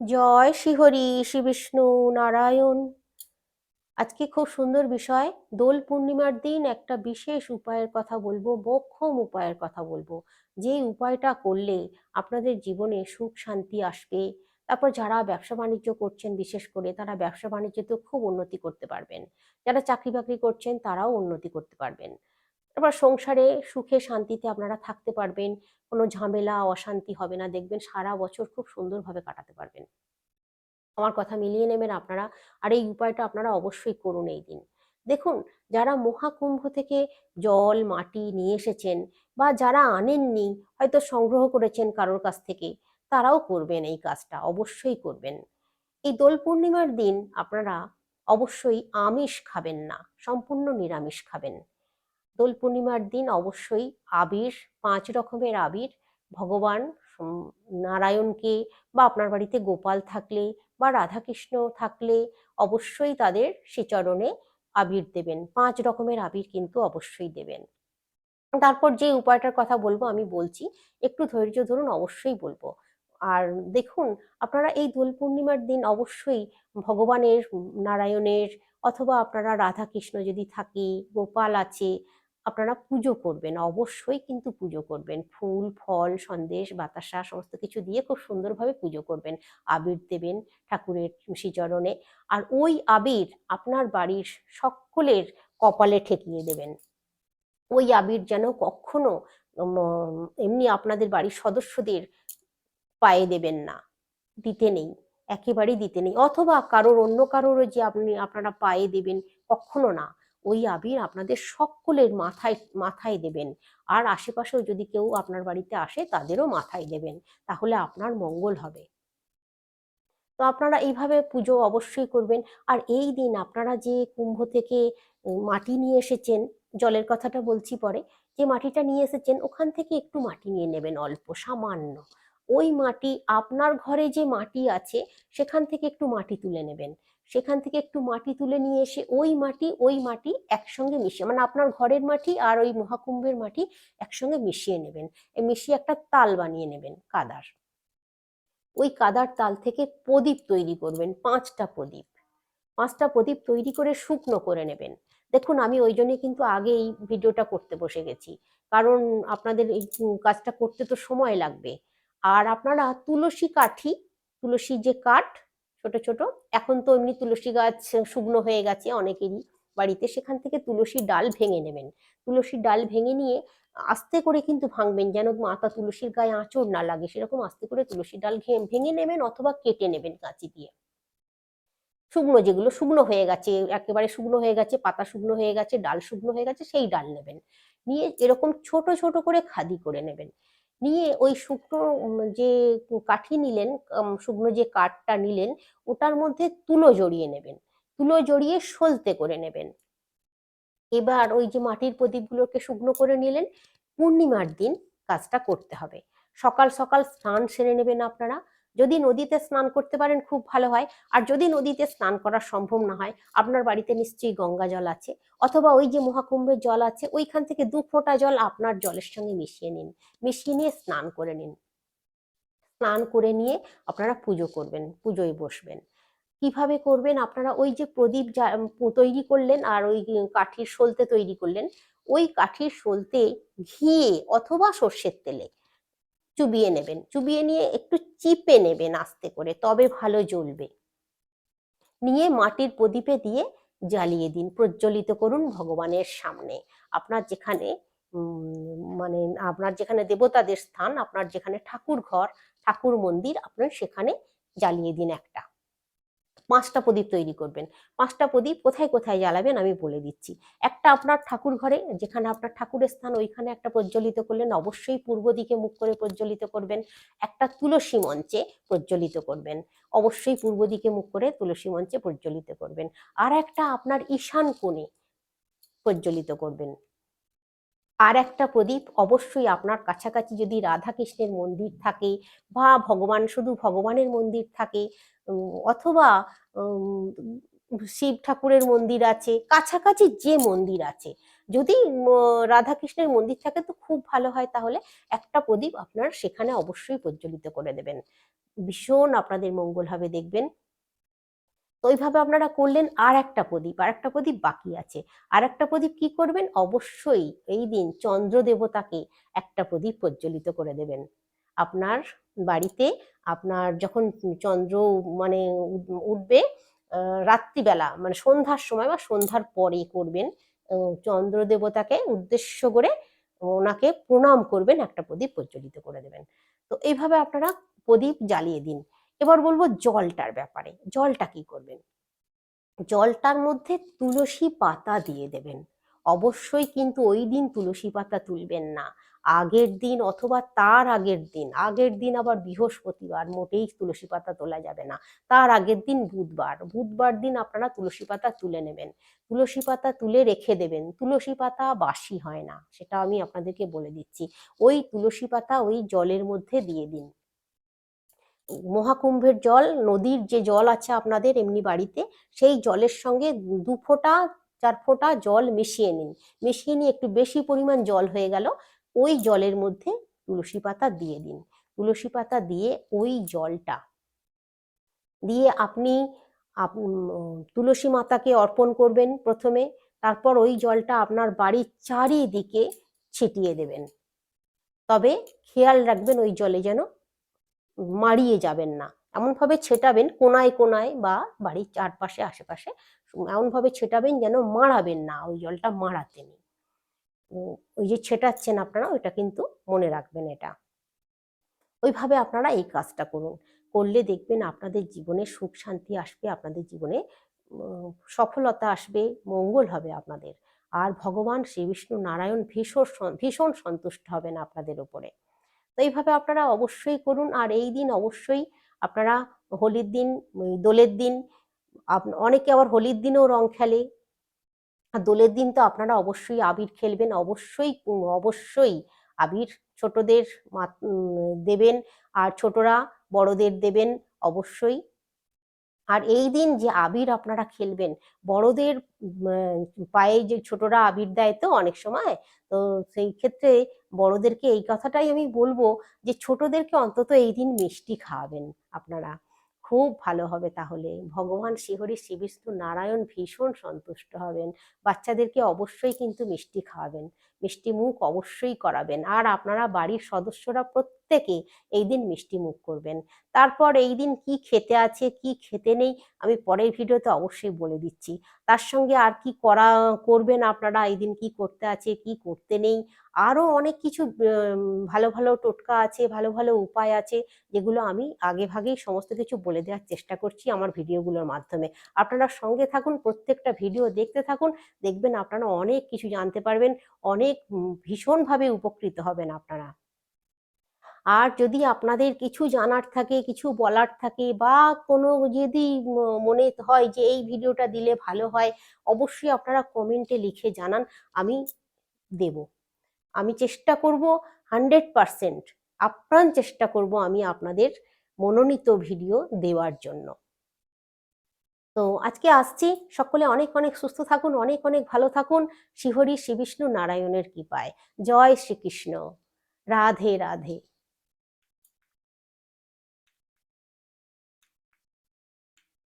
জয় শ্রীহরি শ্রী বিষ্ণু নারায়ণ। আজকে খুব সুন্দর বিষয়, দোল পূর্ণিমার দিন একটা বিশেষ উপায়ের কথা বলব, মোক্ষম উপায়ের কথা বলব। যে উপায়টা করলে আপনাদের জীবনে সুখ, শান্তি আসবে। তারপর যারা ব্যবসা বাণিজ্য করছেন, বিশেষ করে তারা ব্যবসা বাণিজ্যতে খুব উন্নতি করতে পারবেন। যারা চাকরি বাকরি করছেন, তারাও উন্নতি করতে পারবেন। তারপর সংসারে সুখে শান্তিতে আপনারা থাকতে পারবেন। কোনো ঝামেলা, অশান্তি হবে না। দেখবেন সারা বছর খুব সুন্দরভাবে কাটাতে পারবেন। আমার কথা মিলিয়ে নেবেন আপনারা। আর এই উপায়টা আপনারা অবশ্যই করুন এই দিন। দেখুন, যারা মহাকুম্ভ থেকে জল, মাটি নিয়ে এসেছেন বা যারা আনেননি, হয়তো সংগ্রহ করেছেন কারোর কাছ থেকে, তারাও করবেন এই কাজটা, অবশ্যই করবেন। এই দোল পূর্ণিমার দিন আপনারা অবশ্যই আমিষ খাবেন না, সম্পূর্ণ নিরামিষ খাবেন। দোল পূর্ণিমার দিন অবশ্যই আবির, পাঁচ রকমের আবির। ভগবান নারায়ণকে বা আপনার বাড়িতে গোপাল থাকলে বা রাধাকৃষ্ণ থাকলে অবশ্যই তাদের শ্রীচরণে আবির দেবেন। পাঁচ রকমের আবির কিন্তু অবশ্যই দেবেন। তারপর যে উপায়টার কথা বলব, আমি বলছি, একটু ধৈর্য ধরুন, অবশ্যই বলব। আর দেখুন, আপনারা এই দোল পূর্ণিমার দিন অবশ্যই ভগবানের নারায়ণের অথবা আপনারা রাধা কৃষ্ণ যদি থাকে, গোপাল আছে আপনারা পুজো করবেন, অবশ্যই কিন্তু পুজো করবেন। ফুল, ফল, সন্দেশ, বাতাসা, সমস্ত কিছু দিয়ে খুব সুন্দরভাবে পুজো করবেন। আবির দেবেন ঠাকুরের শ্রীচরণে আর ওই আবির আপনার বাড়ির সকলের কপালে ঠেকিয়ে দেবেন। ওই আবির যেন কখনো এমনি আপনাদের বাড়ির সদস্যদের পায়ে দেবেন না। দিতে নেই, একেবারেই দিতে নেই। অথবা কারোর, অন্য কারোরও যে আপনি, আপনারা পায়ে দেবেন, কখনো না। ওই আবির আপনাদের সকলের মাথায় মাথায় দেবেন। আর আশেপাশেও যদি কেউ আপনার বাড়িতে আসে, তাদেরও মাথায় দেবেন। তাহলে আপনার মঙ্গল হবে। তো আপনারা এইভাবে পুজো অবশ্যই করবেন। আর এই দিন আপনারা যে কুম্ভ থেকে মাটি নিয়ে এসেছেন, জলের কথাটা বলছি পরে, যে মাটিটা নিয়ে এসেছেন, ওখান থেকে একটু মাটি নিয়ে নেবেন অল্প, সামান্য। ওই মাটি, আপনার ঘরে যে মাটি আছে, সেখান থেকে একটু মাটি তুলে নেবেন। সেখান থেকে একটু মাটি তুলে নিয়ে এসে ওই মাটি ওই মাটি একসঙ্গে মিশিয়ে মানে আপনার ঘরের মাটি আর ওই মহাকুম্ভের মাটি একসঙ্গে মিশিয়ে নেবেন। মিশিয়ে একটা তাল বানিয়ে নেবেন কাদার। ওই কাদার তাল থেকে প্রদীপ তৈরি করবেন, পাঁচটা প্রদীপ। পাঁচটা প্রদীপ তৈরি করে শুকনো করে নেবেন। দেখুন, আমি ওই জন্য কিন্তু আগে এই ভিডিওটা করতে বসে গেছি। কারণ আপনাদের এই কাজটা করতে তো সময় লাগবে। আর আপনারা তুলসী কাঠি তুলসীর যে কাঠ ছোট ছোট। এখন তো এমনি তুলসী গাছ শুকনো হয়ে গেছে অনেকেরই বাড়িতে। সেখান থেকে তুলসী ডাল ভেঙে নেবেন। তুলসীর ডাল ভেঙে নিয়ে আস্তে করে কিন্তু ভাঙবেন যেন মাথা তুলসীর গায়ে আঁচড় না লাগে। সেরকম আস্তে করে তুলসী ডাল ভেঙে নেবেন অথবা কেটে নেবেন কাঁচি দিয়ে। শুকনো যেগুলো, শুকনো হয়ে গেছে, একেবারে শুকনো হয়ে গেছে, পাতা শুকনো হয়ে গেছে, ডাল শুকনো হয়ে গেছে, সেই ডাল নেবেন। নিয়ে এরকম ছোট ছোট করে খাদি করে নেবেন। নিয়ে ওই শুকনো যে কাঠি নিলেন শুকনো যে কাঠটা নিলেন, ওটার মধ্যে তুলো জড়িয়ে নেবেন। তুলো জড়িয়ে সলতে করে নেবেন। এবার ওই যে মাটির প্রদীপগুলোকে শুকনো করে নিলেন, পূর্ণিমার দিন কাজটা করতে হবে। সকাল সকাল স্নান সেরে নেবেন আপনারা। যদি নদীতে স্নান করতে পারেন, খুব ভালো হয়। আর যদি নদীতে স্নান করা সম্ভব না হয়, আপনার বাড়িতে নিশ্চয়ই গঙ্গা জল আছে, অথবা ওই যে মহাকুম্ভের জল আছে, ওইখান থেকে দু ফোঁটা জল আপনার জলের সঙ্গে মিশিয়ে নিন। মিশিয়ে নিয়ে স্নান করে নিন। স্নান করে নিয়ে আপনারা পুজো করবেন, পুজোয় বসবেন। কীভাবে করবেন? আপনারা ওই যে প্রদীপ তৈরি করলেন আর ওই কাঠির সলতে তৈরি করলেন, ওই কাঠির সলতে ঘিয়ে অথবা সর্ষের তেলে চুবিয়ে নেবেন। চুবিয়ে নিয়ে একটু চিপে নেবেন আস্তে করে, তবে ভালো জ্বলবে। নিয়ে মাটির প্রদীপে দিয়ে জ্বালিয়ে দিন, প্রজ্বলিত করুন ভগবানের সামনে। আপনার যেখানে মানে আপনার যেখানে দেবতাদের স্থান, আপনার যেখানে ঠাকুর ঘর ঠাকুর মন্দির আপনার সেখানে জ্বালিয়ে দিন একটা। পাঁচটা প্রদীপ তৈরি করবেন। পাঁচটা প্রদীপ কোথায় কোথায় জ্বালাবেন আমি বলে দিচ্ছি। একটা আপনার ঠাকুর ঘরে, যেখানে আপনার ঠাকুরের স্থান, ওইখানে একটা প্রজ্বলিত করলেন, অবশ্যই পূর্ব দিকে মুখ করে প্রজ্বলিত করবেন। একটা তুলসী মঞ্চে প্রজ্বলিত করবেন। অবশ্যই পূর্ব দিকে মুখ করে তুলসী মঞ্চে প্রজ্বলিত করবেন। আর একটা আপনার ঈশান কোণে প্রজ্বলিত করবেন। আর একটা প্রদীপ অবশ্যই আপনার কাছাকাছি যদি রাধা কৃষ্ণের মন্দির থাকে বা ভগবান, শুধু ভগবানের মন্দির থাকে অথবা শিব ঠাকুরের মন্দির আছে, কাছাকাছি যে মন্দির আছে। যদি রাধাকৃষ্ণের মন্দির থাকে তো খুব ভালো হয়, তাহলে একটা প্রদীপ আপনার সেখানে অবশ্যই প্রজ্বলিত করে দেবেন। ভীষণ আপনাদের মঙ্গল হবে, দেখবেন। তো ওইভাবে আপনারা করলেন, আর একটা প্রদীপ, আর একটা প্রদীপ বাকি আছে। আর একটা প্রদীপ কি করবেন? অবশ্যই এই দিন চন্দ্র দেবতাকে একটা প্রদীপ প্রজ্বলিত করে দেবেন। আপনার বাড়িতে আপনার যখন চন্দ্র মানে উঠবে রাত্রিবেলা মানে সন্ধ্যার সময় বা সন্ধ্যার পরে করবেন চন্দ্র দেবতাকে উদ্দেশ্য করে ওনাকে প্রণাম করবেন, একটা প্রদীপ প্রজ্বলিত করে দেবেন। তো এইভাবে আপনারা প্রদীপ জ্বালিয়ে দিন। এবার বলব জলটার ব্যাপারে। জলটা কি করবেন? জলটার মধ্যে তুলসী পাতা দিয়ে দেবেন। অবশ্যই কিন্তু ওই দিন তুলসী পাতা তুলবেন না। আগের দিন অথবা তার আগের দিন আগের দিন আবার বৃহস্পতিবার, মোটেই তুলসী পাতা তোলা যাবে না। তার আগের দিন বুধবার বুধবার দিন আপনারা তুলসী পাতা তুলে নেবেন। তুলসী পাতা তুলে রেখে দেবেন, তুলসী পাতা বাসি হয় না, সেটা আমি আপনাদেরকে বলে দিচ্ছি। ওই তুলসী পাতা ওই জলের মধ্যে দিয়ে দিন। মহাকুম্ভের জল, নদীর যে জল আছে আপনাদের এমনি বাড়িতে, সেই জলের সঙ্গে দু ফোঁটা, চার ফোঁটা জল মিশিয়ে নিন। মিশিয়ে নিয়ে একটু বেশি পরিমাণ জল হয়ে গেল ওই জলের মধ্যে তুলসী পাতা দিয়ে দিন। তুলসী পাতা দিয়ে ওই জলটা দিয়ে আপনি আপ- তুলসী মাতাকে অর্পণ করবেন প্রথমে। তারপর ওই জলটা আপনার বাড়ির চারিদিকে ছিটিয়ে দেবেন। তবে খেয়াল রাখবেন ওই জলে যেন মারিয়ে যাবেন না। এমনভাবে ছেটাবেন কোনায় কোনায় বা বাড়ির চারপাশে, আশেপাশে, এমনভাবে ছেটাবেন যেন মারাবেন না। ওই জলটা মারাতে নেই। ওই যে ছেটাচ্ছেন আপনারা, ওইটা কিন্তু মনে রাখবেন এটা। ওইভাবে আপনারা এই কাজটা করুন। করলে দেখবেন আপনাদের জীবনে সুখ শান্তি আসবে, আপনাদের জীবনে সফলতা আসবে, মঙ্গল হবে আপনাদের। আর ভগবান শ্রী বিষ্ণু নারায়ণ ভীষণ ভীষণ সন্তুষ্ট হবেন আপনাদের উপরে। তো এইভাবে আপনারা অবশ্যই করুন। আর এই দিন অবশ্যই আপনারা হোলির দিন, দোলের দিন অনেকে আবার হোলির দিনেও রং খেলে। দোলের দিন তো আপনারা অবশ্যই আবির খেলবেন, অবশ্যই অবশ্যই আবির ছোটদের দেবেন আর ছোটরা বড়দের দেবেন অবশ্যই। আর এই দিন যে আবির আপনারা খেলবেন, বড়দের পায়ে যে ছোটরা আবির দেয় তো অনেক সময়, তো সেই ক্ষেত্রে বড়দেরকে এই কথাটাই আমি বলব যে ছোটদেরকে অন্তত এই দিন মিষ্টি খাওয়াবেন আপনারা। খুব ভালো হবে তাহলে। ভগবান শ্রীহরি শ্রীবিষ্ণু নারায়ণ ভীষণ সন্তুষ্ট হবেন। বাচ্চাদেরকে অবশ্যই কিন্তু মিষ্টি খাওয়াবেন। মিষ্টি মুখ অবশ্যই করাবেন। আর আপনারা বাড়ির সদস্যরা প্রত্যেকে এই দিন মিষ্টি মুখ করবেন। তারপর এই দিন কি খেতে আছে, কি খেতে নেই, আমি পরের ভিডিওতে অবশ্যই বলে দিচ্ছি। তার সঙ্গে আর কি করা, করবেন আপনারা, এই দিন কি করতে আছে, কি করতে নেই, আরও অনেক কিছু ভালো ভালো টোটকা আছে, ভালো ভালো উপায় আছে, যেগুলো আমি আগে ভাগেই সমস্ত কিছু বলে দেওয়ার চেষ্টা করছি আমার ভিডিওগুলোর মাধ্যমে। আপনারা সঙ্গে থাকুন, প্রত্যেকটা ভিডিও দেখতে থাকুন, দেখবেন আপনারা অনেক কিছু জানতে পারবেন, অনেক উম, ভীষণভাবে উপকৃত হবেন আপনারা। আর যদি আপনাদের কিছু জানার থাকে কিছু বলার থাকে বা কোনো যদি মনে হয় যে এই ভিডিওটা দিলে ভালো হয় অবশ্যই আপনারা কমেন্টে লিখে জানান আমি দেব। আমি চেষ্টা করব হান্ড্রেড পারসেন্ট আপ্রাণ চেষ্টা করব আমি আপনাদের মনোনীত ভিডিও দেওয়ার জন্য। তো আজকে আসছি। সকলে অনেক অনেক সুস্থ থাকুন, অনেক অনেক ভালো থাকুন। শিহরি শ্রী বিষ্ণু নারায়ণের কৃপায়। জয় শ্রীকৃষ্ণ। রাধে রাধে।